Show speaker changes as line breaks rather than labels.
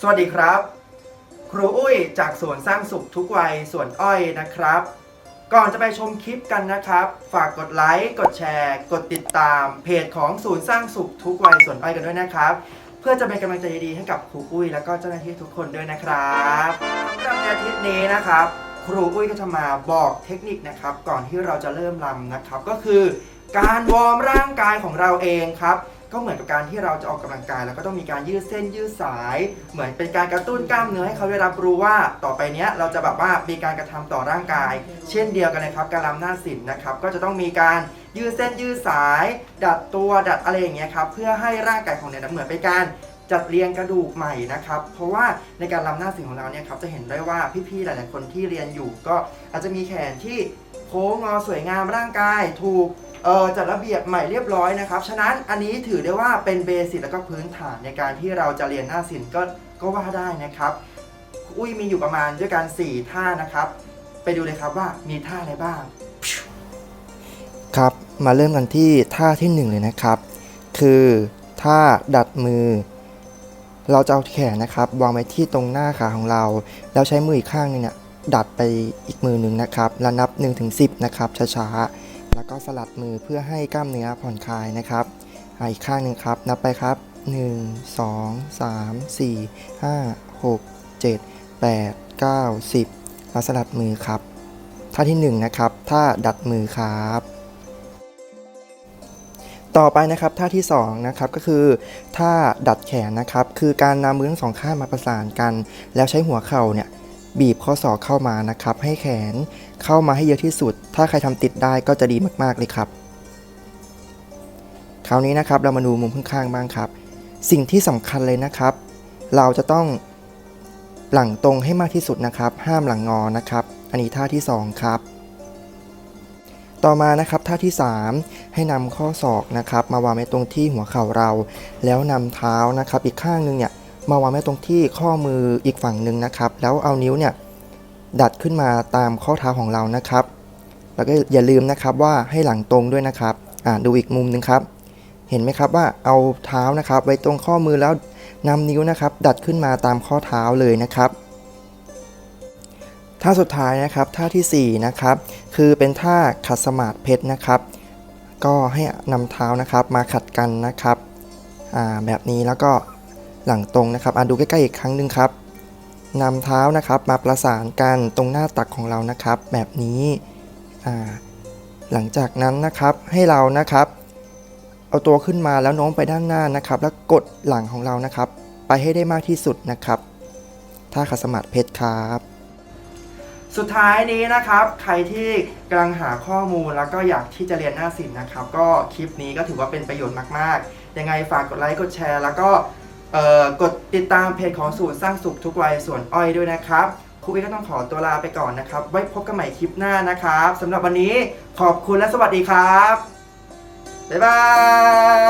สวัสดีครับ ครูอุ้ยจากสวนสร้างสุขทุกวัยสวนอ้อยนะครับ ก่อนจะไปชมคลิปกันนะครับ ฝากกดไลค์กดแชร์ กดติดตามเพจของศูนย์สร้างสุขทุกวัยสวนอ้อยกันด้วยนะครับ เพื่อจะเป็นกำลังใจดีๆให้กับครูอุ้ย แล้วก็เจ้าหน้าที่ทุกคนด้วยนะครับสำหรับในอาทิตย์นี้นะครับ ครูอุ้ยก็จะมาบอกเทคนิคนะครับ ก่อนที่เราจะเริ่มรำนะครับ ก็คือการวอร์มร่างกายของเราเองครับ ก็เหมือนกับการที่เราจะออกกำลังกายแล้วก็ต้องมีการยืดเส้นยืดสาย เหมือนเป็นการกระตุ้นกล้ามเนื้อให้เขาได้รับรู้ว่าต่อไปเนี้ยเราจะแบบว่ามีการกระทำต่อร่างกาย เช่นเดียวกันนะครับการรำหน้าศิลป์นะครับก็จะต้องมีการยืดเส้นยืดสาย ดัดตัวดัดอะไรอย่างเงี้ยครับเพื่อให้ร่างกายของเนี่ยเหมือนเป็นการจัดเรียงกระดูกใหม่นะครับ เพราะว่าในการรำหน้าศิลของเราเนี่ยครับจะเห็นได้ว่าพี่ๆ หลายๆ คนที่เรียนอยู่ ก็อาจจะมีแขนที่โค้งงอสวยงามร่างกาย ถูก เออจัดระเบียบใหม่เรียบร้อยนะครับ ฉะนั้นอันนี้ถือได้ว่าเป็นเบสิกแล้วก็พื้นฐานในการที่เราจะเรียนหน้าศิลป์ก็ก็ว่าได้นะครับ อุ้ยมีอยู่ประมาณด้วยกัน4ท่านะครับ ไปดูเลยครับว่ามีท่าอะไรบ้าง
ครับมาเริ่มกันที่ท่าที่หนึ่งเลยนะครับ คือท่าดัดมือ เราจะเอาแขนนะครับวางไว้ที่ตรงหน้าขาของเรา แล้วใช้มืออีกข้างนึงเนี่ยดัดไปอีกมือหนึ่งนะครับ แล้วนับ 1-10ถึง10นะครับช้าๆ แล้วก็สลัดมือเพื่อให้กล้ามเนื้อผ่อนคลายนะครับอ่าอีกข้างหนึ่งครับ นับไปครับ 1 2 3 4 5 6 7 8 9 10แล้วสลัดมือครับ ท่าที่หนึ่งนะครับ ท่าดัดมือครับ ต่อไปนะครับท่าที่2นะครับก็คือท่าดัดแขนนะครับ คือการนำมือทั้งสองข้างมาประสานกัน แล้วใช้หัวเข่าเนี่ย บีบข้อศอกเข้ามานะครับ ให้แขนเข้ามาให้เยอะที่สุด ถ้าใครทำติดได้ก็จะดีมากๆเลยครับ คราวนี้นะครับเรามาดูมุมข้างๆบ้างครับ สิ่งที่สำคัญเลยนะครับ เราจะต้องหลังตรงให้มากที่สุดนะครับ ห้ามหลังงอนะครับ อันนี้ท่าที่สองครับ ต่อมานะครับท่าที่ 3 ให้นำข้อศอกนะครับ มาวางไว้ตรงที่หัวเข่าเรา แล้วนำเท้านะครับ อีกข้างหนึงเนี่ย มาวางไว้ตรงที่ข้อมืออีกฝั่งหนึ่งนะครับ แล้วเอานิ้วเนี่ยดัดขึ้นมาตามข้อเท้าของเรานะครับ แล้วก็อย่าลืมนะครับว่าให้หลังตรงด้วยนะครับอ่าดูอีกมุมหนึ่งครับ เห็นไหมครับว่าเอาเท้านะครับ ไว้ตรงข้อมือแล้วนำนิ้วนะครับ ดัดขึ้นมาตามข้อเท้าเลยนะครับท่าสุดท้ายนะครับท่าทีสี่4 นะครับ คือเป็นท่าขัดสมาธิเพชรนะครับ ก็ให้นำเท้านะครับมาขัดกันนะครับอ่าแบบนี้แล้วก็ หลังตรงนะครับอ่าดูใกล้ๆอีกครั้งหนึ่งครับนำเท้านะครับมาประสานกันตรงหน้าตักของเรานะครับ แบบนี้อ่าหลังจากนั้นนะครับให้เรานะครับ เอาตัวขึ้นมาแล้วโน้มไปด้านหน้านะครับ แล้วกดหลังของเรานะครับ ไปให้ได้มากที่สุดนะครับท่าขัดสมาธิเพชรครับ
สุดท้ายนี้นะครับ ใครที่กำลังหาข้อมูลแล้วก็อยากที่จะเรียนหน้าศิลป์นะครับ ก็คลิปนี้ก็ถือว่าเป็นประโยชน์มาก ๆ ยังไงฝากกดไลค์กดแชร์ แล้วก็ เอ่อกดติดตามเพจของศูนย์สร้างสุขทุกวัยส่วนอ้อยด้วยนะครับครูอีก็ต้องขอตัวลาไปก่อนนะครับ ไว้พบกันใหม่คลิปหน้านะครับสำหรับวันนี้ขอบคุณและสวัสดีครับ บ๊ายบาย